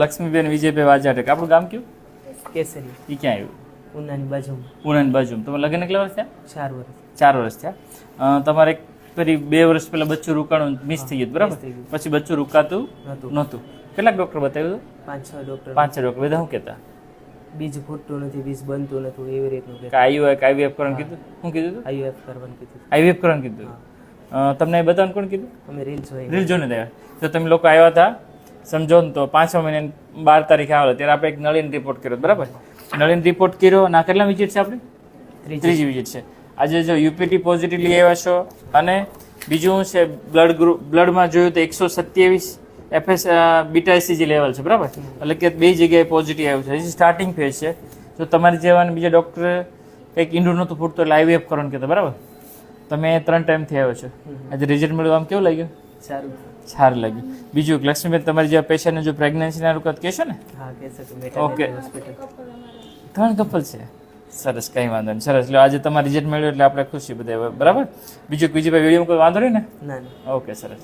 લક્ષ્મીબેન વિજયભાઈ વાજાટક આપણું ગામ કયું? કેસરી. એ ક્યાં આવ્યું? ઉનાની બાજુમાં. ઉનાની બાજુમાં. તમે લગ્ન કેટલા વર્ષ થયા? ચાર વર્ષ. ચાર વર્ષ થયા. તમારે ફરી બે વર્ષ પહેલા બચ્ચું રોકાણું મિસ થઈ ગયું બરાબર? પછી બચ્ચું રોકાતું નહોતું. નહોતું. કેટલાક ડૉક્ટર બતાવ્યું પાંચ છ ડૉક્ટર. પાંચ છ ડૉક્ટર. બધા શું કહેતા? બીજ ફૂટતું નથી બીજ બનતું નથી એવી રીતનું આઈયુએફ આઈવીએફ કરવાનું કીધું? શું કીધું આઈયુએફ કરવાનું કીધું. આઈવીએફ કરવાનું કીધું. તમને બતાવવાનું કોણ કીધું? અમે રીલ જોઈ. રીલ જોઈને તો તમે લોકો આવ્યા હતા સમજો ને તો પાંચમા મહિને બાર તારીખે આવે ત્યારે આપણે એક નળીન રિપોર્ટ કર્યો બરાબર? નળીન રિપોર્ટ કર્યો ના કેટલા વિઝિટ છે આપણે? ત્રીજી ત્રીજી વિઝિટ છે. આજે જો યુપીટી પોઝિટિવ લઈ આવ્યા છો અને બીજું છે બ્લડ ગ્રુપ બ્લડમાં જોયું તો એકસો સત્યાવીસ એફએસ બીટા એસીજી લેવલ છે બરાબર? એટલે કે બે જગ્યાએ પોઝિટિવ આવ્યું છે. હજી સ્ટાર્ટિંગ ફેઝ છે. જો તમારી જેવાને બીજા ડૉક્ટરે કંઈક ઈંડું નહોતું ફૂટતો એટલે આઈવીએફ કરવાનું કહેતા બરાબર? તમે ત્રણ ટાઈમથી આવ્યો છો. આજે રિઝલ્ટ મળ્યું આમ કેવું લાગ્યું? સારું. સારું લાગ્યું. બીજું લક્ષ્મીબેન તમારી જે પેશન્ટને જો પ્રેગ્નન્સીના રૂપત કહેશો ને? ઓકે. ત્રણ કપલ છે? સરસ કંઈ વાંધો નહીં. સરસ. એટલે આજે તમારે રિઝલ્ટ મળ્યું એટલે આપણે ખુશી બધા બરાબર? બીજું બીજી ભાઈ વીડિયો કોઈ વાંધો નહીં ને? ઓકે સરસ